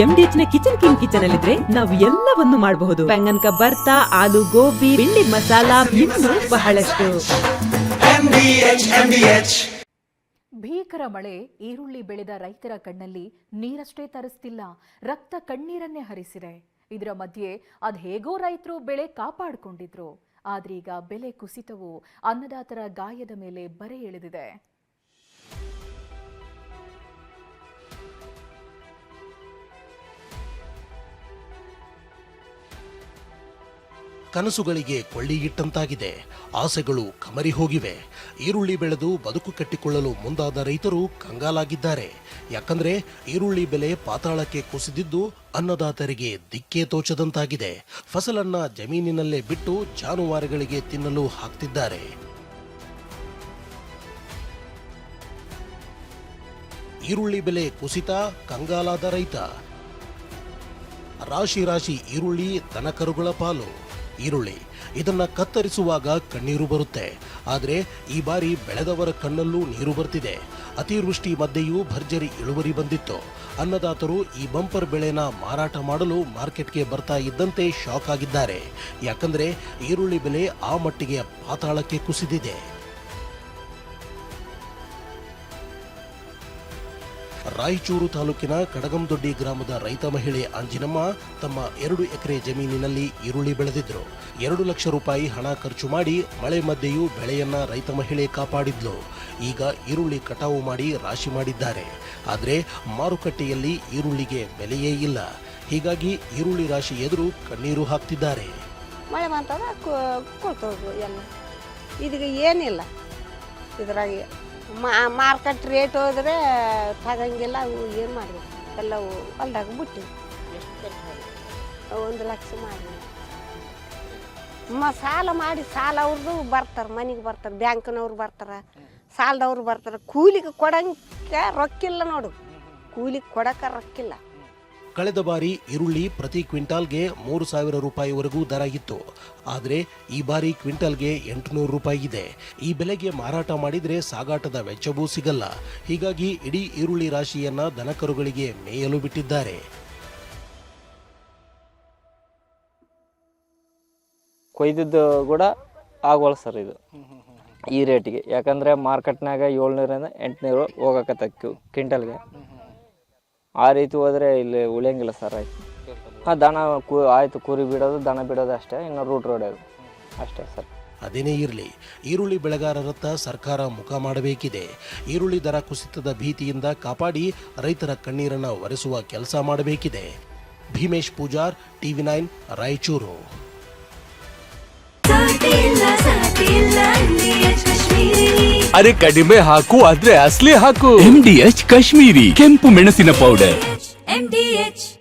ಎಂಡಿಎಚ್ನ kitchen king kitchen ಅಲ್ಲಿದ್ರೆ ನಾವು ಎಲ್ಲವನ್ನು ಮಾಡಬಹುದು. ಬೆಂಗನ್ ಬರ್ತಾ ಆಲೂ ಗೋಬಿ ಬಿಂಡಿ ಮಸಾಲ ಇನ್ನು ಬಹಳಷ್ಟು. ಭೀಕರ ಮಳೆ ಈರುಳ್ಳಿ ಬೆಳೆದ ರೈತರ ಕಣ್ಣಲ್ಲಿ ನೀರಷ್ಟೇ ತರಿಸ್ತಿಲ್ಲ ರಕ್ತ ಕಣ್ಣೀರನ್ನೇ ಹರಿಸಿದೆ. ಇದರ ಮಧ್ಯೆ ಅದ್ ಹೇಗೋ ರೈತರು ಬೆಳೆ ಕಾಪಾಡಿಕೊಂಡಿದ್ರು. ಆದ್ರೀಗ ಬೆಲೆ ಕುಸಿತವು ಅನ್ನದಾತರ ಗಾಯದ ಮೇಲೆ ಬರೆ ಎಳೆದಿದೆ. ಕನಸುಗಳಿಗೆ ಕೊಳ್ಳಿಯಿಟ್ಟಂತಾಗಿದೆ ಆಸೆಗಳು ಕಮರಿ ಹೋಗಿವೆ ಈರುಳ್ಳಿ ಬೆಳೆದು ಬದುಕು ಕಟ್ಟಿಕೊಳ್ಳಲು ಮುಂದಾದ ರೈತರು ಕಂಗಾಲಾಗಿದ್ದಾರೆ. ಯಾಕಂದ್ರೆ ಈರುಳ್ಳಿ ಬೆಲೆ ಪಾತಾಳಕ್ಕೆ ಕುಸಿದಿದ್ದು ಅನ್ನದಾತರಿಗೆ ದಿಕ್ಕೇ ತೋಚದಂತಾಗಿದೆ. ಫಸಲನ್ನ ಜಮೀನಿನಲ್ಲೇ ಬಿಟ್ಟು ಜಾನುವಾರುಗಳಿಗೆ ತಿನ್ನಲು ಹಾಕ್ತಿದ್ದಾರೆ. ಈರುಳ್ಳಿ ಬೆಲೆ ಕುಸಿತ ಕಂಗಾಲಾದ ರೈತ. ರಾಶಿ ರಾಶಿ ಈರುಳ್ಳಿ ದನಕರುಗಳ ಪಾಲು. ಈರುಳ್ಳಿ. ಇದನ್ನ ಕತ್ತರಿಸುವಾಗ ಕಣ್ಣೀರು ಬರುತ್ತೆ. ಆದರೆ ಈ ಬಾರಿ ಬೆಳೆದವರ ಕಣ್ಣಲ್ಲೂ ನೀರು ಬರ್ತಿದೆ. ಅತಿವೃಷ್ಟಿ ಮಧ್ಯೆಯೂ ಭರ್ಜರಿ ಇಳುವರಿ ಬಂದಿತ್ತು. ಅನ್ನದಾತರು ಈ ಬಂಪರ್ ಬೆಳೆನ ಮಾರಾಟ ಮಾಡಲು ಮಾರ್ಕೆಟ್ಗೆ ಬರ್ತಾ ಇದ್ದಂತೆ ಶಾಕ್ ಆಗಿದ್ದಾರೆ. ಯಾಕಂದ್ರೆ ಈರುಳ್ಳಿ ಬೆಲೆ ಆ ಮಟ್ಟಿಗೆ ಪಾತಾಳಕ್ಕೆ ಕುಸಿದಿದೆ. ರಾಯಚೂರು ತಾಲೂಕಿನ ಕಡಗಂದೊಡ್ಡಿ ಗ್ರಾಮದ ರೈತ ಮಹಿಳೆ ಅಂಜಿನಮ್ಮ ತಮ್ಮ ಎರಡು ಎಕರೆ ಜಮೀನಿನಲ್ಲಿ ಈರುಳ್ಳಿ ಬೆಳೆದಿದ್ರು. ಎರಡು ಲಕ್ಷ ರೂಪಾಯಿ ಹಣ ಖರ್ಚು ಮಾಡಿ ಮಳೆ ಮಧ್ಯೆಯೂ ಬೆಳೆಯನ್ನ ರೈತ ಮಹಿಳೆ ಕಾಪಾಡಿದ್ಲು. ಈಗ ಈರುಳ್ಳಿ ಕಟಾವು ಮಾಡಿ ರಾಶಿ ಮಾಡಿದ್ದಾರೆ. ಆದರೆ ಮಾರುಕಟ್ಟೆಯಲ್ಲಿ ಈರುಳ್ಳಿಗೆ ಬೆಲೆಯೇ ಇಲ್ಲ. ಹೀಗಾಗಿ ಈರುಳ್ಳಿ ರಾಶಿ ಎದುರು ಕಣ್ಣೀರು ಹಾಕ್ತಿದ್ದಾರೆ. ಮಳೆ ಎಲ್ಲ. ಇದೀಗ ಏನಿಲ್ಲ. ಇದ್ರಾಗ ಮಾರ್ಕೆಟ್ ರೇಟ್ ಹೋದ್ರೆ ತಗಂಗಿಲ್ಲ ಅವು ಏನು ಮಾಡಬೇಕು? ಎಲ್ಲ ಹೊಲ್ದಾಗ ಬಿಟ್ಟು ಒಂದು ಲಕ್ಷ ಮಾಡಿ ಮ ಸಾಲ ಮಾಡಿ ಸಾಲ ಅವ್ರದ್ದು ಬರ್ತಾರೆ ಮನೆಗೆ ಬರ್ತಾರೆ ಬ್ಯಾಂಕ್ನವ್ರು ಬರ್ತಾರೆ ಸಾಲದವ್ರು ಬರ್ತಾರೆ. ಕೂಲಿಗೆ ಕೊಡಂಗೆ ರೊಕ್ಕಿಲ್ಲ ನೋಡು. ಕೂಲಿಗೆ ಕೊಡಕ್ಕೆ ರೊಕ್ಕಿಲ್ಲ. ಕಳೆದ ಬಾರಿ ಈರುಳ್ಳಿ ಪ್ರತಿ ಕ್ವಿಂಟಾಲ್ಗೆ ಮೂರು ಸಾವಿರ ರೂಪಾಯಿವರೆಗೂ ದರ ಇತ್ತು. ಆದರೆ ಈ ಬಾರಿ ಕ್ವಿಂಟಾಲ್ಗೆ ಎಂಟುನೂರು ರೂಪಾಯಿ ಇದೆ. ಈ ಬೆಲೆಗೆ ಮಾರಾಟ ಮಾಡಿದರೆ ಸಾಗಾಟದ ವೆಚ್ಚವೂ ಸಿಗಲ್ಲ. ಹೀಗಾಗಿ ಇಡೀ ಈರುಳ್ಳಿ ರಾಶಿಯನ್ನ ದನಕರುಗಳಿಗೆ ಮೇಯಲು ಬಿಟ್ಟಿದ್ದಾರೆ. ಕೊಯ್ದಿದ್ದು ಕೂಡ ಆಗೋಲ್ಲ ಸರ್ ಇದು. ಈ ರೇಟಿಗೆ. ಯಾಕಂದರೆ ಮಾರ್ಕೆಟ್ನಾಗ ಏಳ್ನೂರಿಂದ ಎಂಟುನೂರು ಹೋಗಕತ್ತ ಕ್ವಿಂಟಲ್ಗೆ. ಆ ರೀತಿ ಹೋದರೆ ಇಲ್ಲಿ ಉಳಿಯಂಗಿಲ್ಲ ಸರ್ ಆಯ್ತು. ಹಾಂ ದನ ಕು ಆಯಿತು ಕುರಿ ಬಿಡೋದು ದನ ಬಿಡೋದು ಅಷ್ಟೇ ಇನ್ನು ರೂಟ್ ರೋಡೋದು ಅಷ್ಟೇ ಸರ್. ಅದೇನೇ ಇರಲಿ ಈರುಳ್ಳಿ ಬೆಳೆಗಾರರತ್ತ ಸರ್ಕಾರ ಮುಖ ಮಾಡಬೇಕಿದೆ. ಈರುಳ್ಳಿ ದರ ಕುಸಿತದ ಭೀತಿಯಿಂದ ಕಾಪಾಡಿ ರೈತರ ಕಣ್ಣೀರನ್ನು ಒರೆಸುವ ಕೆಲಸ ಮಾಡಬೇಕಿದೆ. Bheemesh Poojar TV nine Raichur. ಅರೆ ಕಡಿಮೆ ಹಾಕು ಆದ್ರೆ ಅಸಲಿ ಹಾಕು. ಎಂ ಡಿ ಎಚ್ ಕಾಶ್ಮೀರಿ ಕೆಂಪು ಮೆಣಸಿನ ಪೌಡರ್ MDH